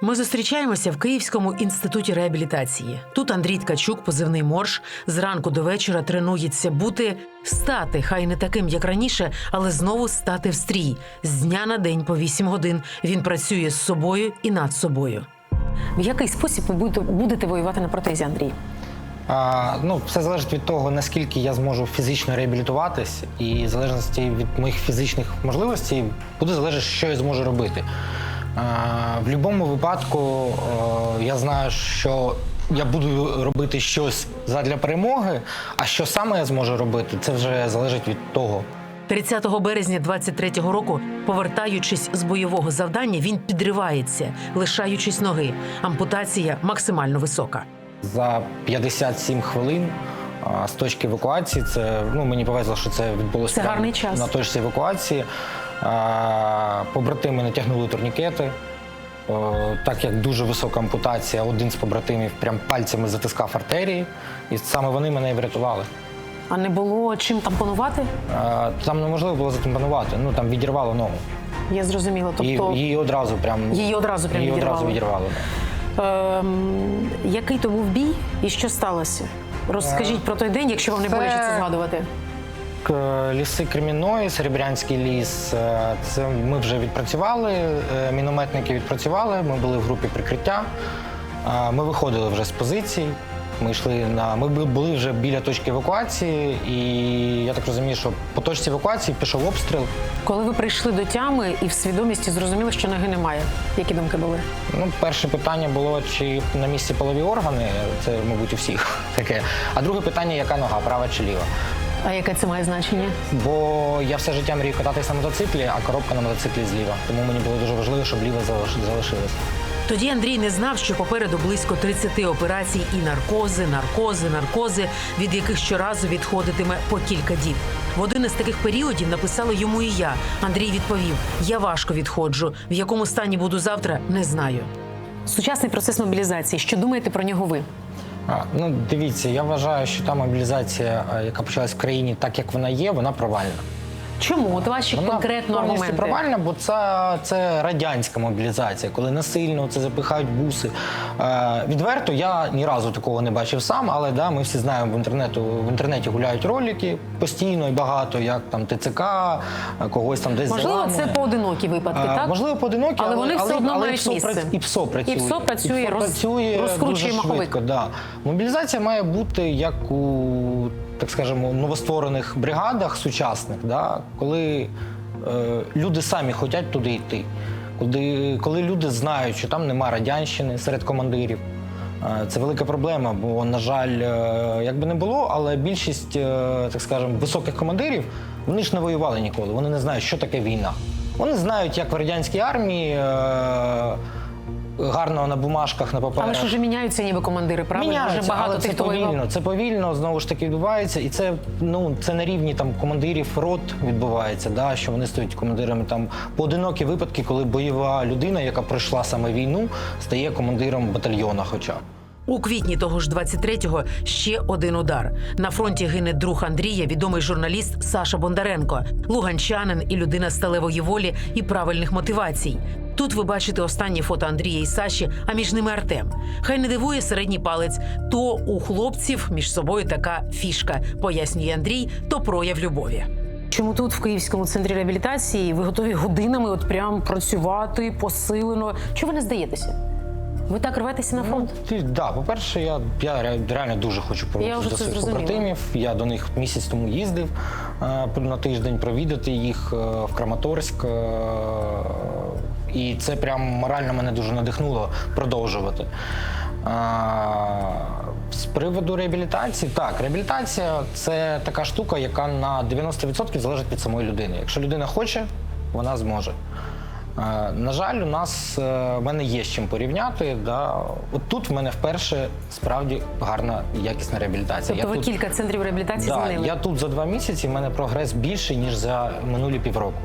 Ми зустрічаємося в Київському інституті реабілітації. Тут Андрій Ткачук, позивний морж, зранку до вечора тренується бути, стати, хай не таким, як раніше, але знову стати в стрій. З дня на день по 8 годин він працює з собою і над собою. В який спосіб ви будете воювати на протезі, Андрій? А, ну, все залежить від того, наскільки я зможу фізично реабілітуватись, і в залежності від моїх фізичних можливостей буде залежати, що я зможу робити. В будь-якому випадку е, я знаю, що я буду робити щось задля перемоги, а що саме я зможу робити, це вже залежить від того. 30 березня 23-го року, повертаючись з бойового завдання, він підривається, лишаючись ноги. Ампутація максимально висока. За 57 хвилин з точки евакуації, це ну мені повезло, що це відбулося Це гарний час. на точці евакуації. Побратими натягнули турнікети. Так як дуже висока ампутація, один з побратимів прям пальцями затискав артерії, і саме вони мене і врятували. А не було чим тампонувати? Там неможливо було затимпанувати, ну там відірвало ногу. Я зрозуміла. Тобто її одразу прям її одразу прям її одразу відірвало. відірвало. ем, який то був бій і що сталося? Розкажіть про той день, якщо вам не Це- боляче це згадувати. К- Ліси Кремінної, Серебрянський ліс. е, Це ми вже відпрацювали. е, Мінометники відпрацювали. Ми були в групі прикриття. Е, Ми виходили вже з позицій. Ми йшли на. Ми були вже біля точки евакуації, і я так розумію, що по точці евакуації пішов обстріл. Коли ви прийшли до тями і в свідомості зрозуміли, що ноги немає. Які думки були? Ну, перше питання було, чи на місці полові органи. Це, мабуть, у всіх таке. А друге питання, яка нога, права чи ліва? А яке це має значення? Бо я все життя мрію кататися на мотоциклі, а коробка на мотоциклі зліва. Тому мені було дуже важливо, щоб ліва залиш- залишилась. Тоді Андрій не знав, що попереду близько 30 операцій і наркози, наркози, наркози, від яких щоразу відходитиме по кілька діб. В один із таких періодів написала йому і я. Андрій відповів: Я важко відходжу. В якому стані буду завтра, не знаю. Сучасний процес мобілізації. Що думаєте про нього ви? Ну, дивіться, я вважаю, що та мобілізація, е, яка почалась в країні, так як вона є, вона провальна. Чому? От ваші Вона конкретно повністю аргументи. провальна, бо це, це радянська мобілізація, коли насильно це запихають буси. Е, відверто я ні разу такого не бачив сам, але да, ми всі знаємо в інтернету. В інтернеті гуляють ролики постійно і багато, як там ТЦК, когось там десь Можливо, заламує. це поодинокі випадки, Е, так? Можливо, поодинокі, Але вони все одно але мають місце. прац- І ПСО працює. І ПСО працює, ПСО роз- працює дуже швидко. Да. Мобілізація має бути як у так скажемо новостворених бригадах сучасних, да, коли е, люди самі хочуть туди йти. Коли, коли люди знають, що там нема радянщини серед командирів. Е, Це велика проблема, бо, на жаль, е, як би не було, але більшість, е, так скажемо, високих командирів вони ж не воювали ніколи. Вони не знають, що таке війна. Вони знають, як в радянській армії е, гарно на бумажках, на паперах. Але ж вже міняються ніби командири, правильно? Міняються, Вже багато але це тих, повільно. воював. Це повільно знову ж таки відбувається, і це ну це на рівні там командирів рот відбувається. Да, що вони стають командирами там поодинокі випадки, коли бойова людина, яка пройшла саме війну, стає командиром батальйона. Хоча б. У квітні того ж 23-го ще один удар. На фронті гине друг Андрія, відомий журналіст Саша Бондаренко, луганчанин і людина сталевої волі і правильних мотивацій. Тут ви бачите останні фото Андрія і Саші, а між ними Артем. Хай не дивує середній палець. То у хлопців між собою така фішка, пояснює Андрій, то прояв любові. Чому тут, в Київському центрі реабілітації, ви готові годинами от прям працювати посилено? Чого ви не здаєтеся? Ви так рветеся на фронт? Ти, да, по-перше, я, я реально дуже хочу повернутися до своїх зрозуміла. побратимів. Я до них місяць тому їздив е, на тиждень провідати їх е, в Краматорськ. е, І це прям морально мене дуже надихнуло продовжувати. З приводу реабілітації, так, реабілітація це така штука, яка на 90% залежить від самої людини. Якщо людина хоче, вона зможе. Е, На жаль, у нас е, в мене є з чим порівняти. Да. От тут в мене вперше справді гарна якісна реабілітація. Тобто ви тут, кілька центрів реабілітації да, змінили? я тут за два місяці, в мене прогрес більший, ніж за минулі півроку.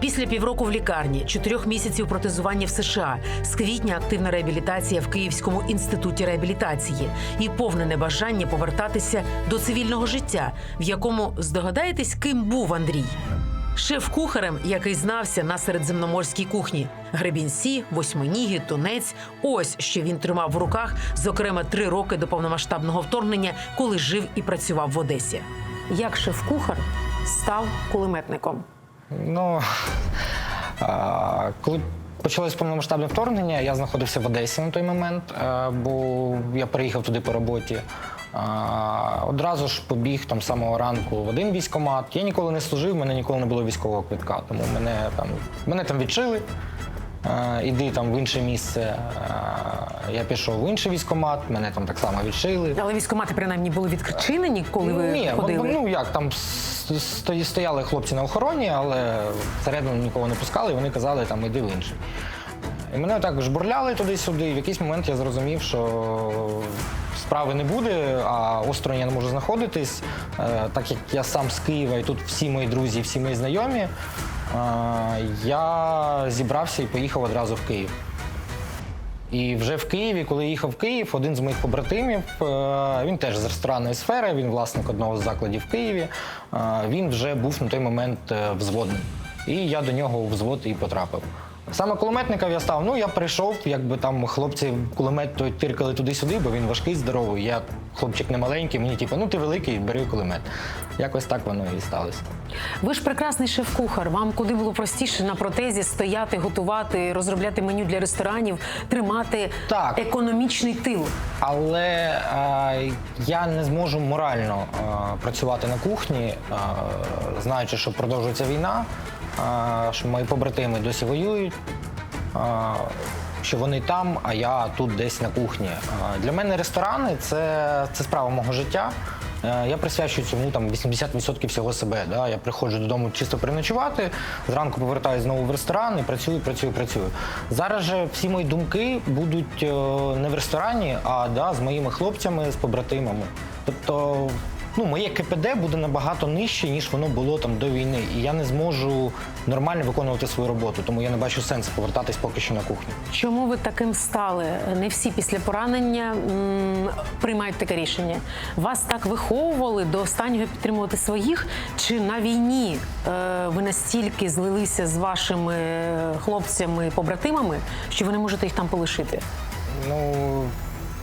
Після півроку в лікарні, чотирьох місяців протезування в США, з квітня активна реабілітація в Київському інституті реабілітації і повне небажання повертатися до цивільного життя, в якому здогадаєтесь, ким був Андрій. Шеф-кухарем, який знався на середземноморській кухні. Гребінці, восьминіги, тунець. Ось що він тримав в руках, зокрема, три роки до повномасштабного вторгнення, коли жив і працював в Одесі. Як шеф-кухар став кулеметником? Ну а, коли почалось повномасштабне вторгнення, я знаходився в Одесі на той момент, бо я приїхав туди по роботі. А, Одразу ж побіг там з самого ранку в один військкомат. Я ніколи не служив, в мене ніколи не було військового квитка, тому мене там, мене там відчили. Е, Іди там в інше місце. Я пішов в інший військкомат, мене там так само відшили. Але військомати принаймні були відчинені, коли ви Ні, ходили. ну як там стояли хлопці на охороні, але всередину нікого не пускали, і вони казали, там іди в інший. І мене так жбурляли туди-сюди. І в якийсь момент я зрозумів, що справи не буде, а осторонь я не можу знаходитись. Е, Так як я сам з Києва, і тут всі мої друзі, всі мої знайомі, е, я зібрався і поїхав одразу в Київ. І вже в Києві, коли їхав в Київ, один з моїх побратимів, е, він теж з ресторанної сфери, він власник одного з закладів в Києві. Він вже був на той момент взводним. І я до нього у взвод і потрапив. Саме кулеметником я став. Ну я прийшов, якби там хлопці кулемет той тиркали туди-сюди, бо він важкий, здоровий. Я хлопчик не маленький, мені типу, ну ти великий, бери кулемет. Якось так воно і сталося. Ви ж прекрасний шеф-кухар. Вам куди було простіше на протезі стояти, готувати, розробляти меню для ресторанів, тримати Так. економічний тил. Але е, я не зможу морально е, працювати на кухні, е, знаючи, що продовжується війна, що мої побратими досі воюють, що вони там, а я тут десь на кухні. Для мене ресторани це, це справа мого життя. Е, Я присвячую цьому там 80% всього себе. Да? Я приходжу додому чисто переночувати, зранку повертаюся знову в ресторан і працюю, працюю, працюю. Зараз же всі мої думки будуть е, не в ресторані, а да, з моїми хлопцями, з побратимами. Тобто, ну, моє КПД буде набагато нижче, ніж воно було там до війни. І я не зможу нормально виконувати свою роботу, тому я не бачу сенсу повертатись поки що на кухню. Чому ви таким стали? Не всі після поранення м, приймають таке рішення. Вас так виховували до останнього підтримувати своїх? Чи на війні е, ви настільки злилися з вашими хлопцями, побратимами, що ви не можете їх там полишити? Ну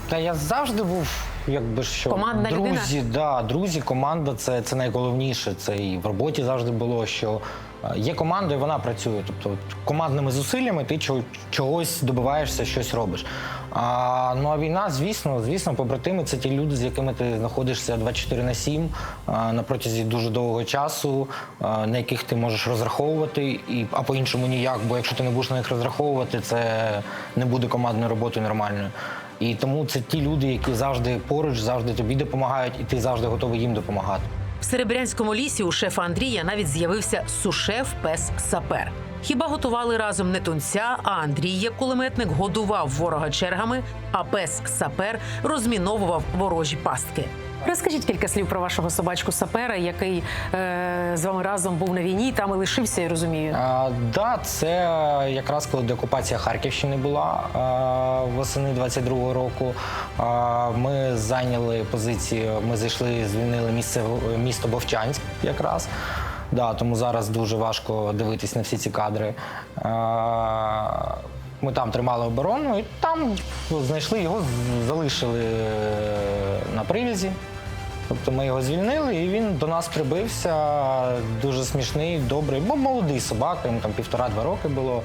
та я завжди був, якби що Командна друзі, да, друзі, команда це, це найголовніше. Це і в роботі завжди було, що е, є команда, і вона працює. Тобто командними зусиллями ти чого- чогось добиваєшся, щось робиш. А, ну а війна, звісно, звісно, побратими це ті люди, з якими ти знаходишся 24 на 7 а, на протязі дуже довгого часу, а, на яких ти можеш розраховувати, і, а по-іншому ніяк. Бо якщо ти не будеш на них розраховувати, це не буде командною роботою нормальною. І тому це ті люди, які завжди поруч, завжди тобі допомагають, і ти завжди готовий їм допомагати. В Серебрянському лісі у шефа Андрія навіть з'явився сушеф пес сапер. Хіба готували разом не тунця, а Андрій, як кулеметник, годував ворога чергами, а пес сапер розміновував ворожі пастки. Розкажіть кілька слів про вашого собачку сапера, який е, з вами разом був на війні, там і лишився, я розумію. А, да, це якраз коли деокупація Харківщини була а, восени 22-го року. А, ми зайняли позиції, ми зайшли, звільнили місце місто Бовчанськ якраз. Да, тому зараз дуже важко дивитись на всі ці кадри. Ми там тримали оборону і там знайшли його, залишили на привізі. Тобто ми його звільнили, і він до нас прибився. Дуже смішний, добрий, бо молодий собака, йому там півтора-два роки було.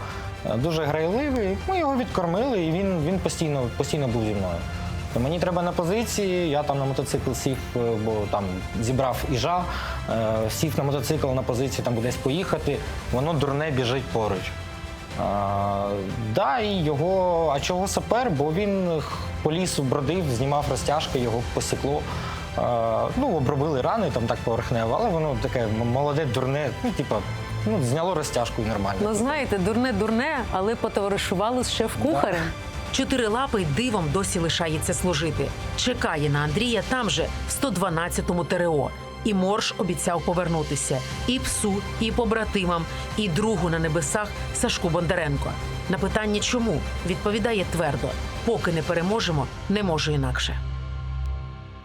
Е, Дуже грайливий. Ми його відкормили, і він, він постійно, постійно був зі мною. То мені треба на позиції, я там на мотоцикл сів, е, бо там зібрав іжа, е, сів на мотоцикл на позиції, там кудись поїхати, воно дурне біжить поруч. А, да, і його. А чого сапер? Бо він по лісу бродив, знімав розтяжки, його посікло. А, ну, обробили рани там так поверхнево, але воно таке молоде, дурне, ну, типа, ну, зняло розтяжку і нормально. Ну знаєте, дурне дурне, але потоваришували з шеф-кухарем. Чотирилапий дивом досі лишається служити. Чекає на Андрія там же, в 112-му ТРО. І Морш обіцяв повернутися і псу, і побратимам, і другу на небесах Сашку Бондаренко. На питання чому відповідає твердо: поки не переможемо, не можу інакше.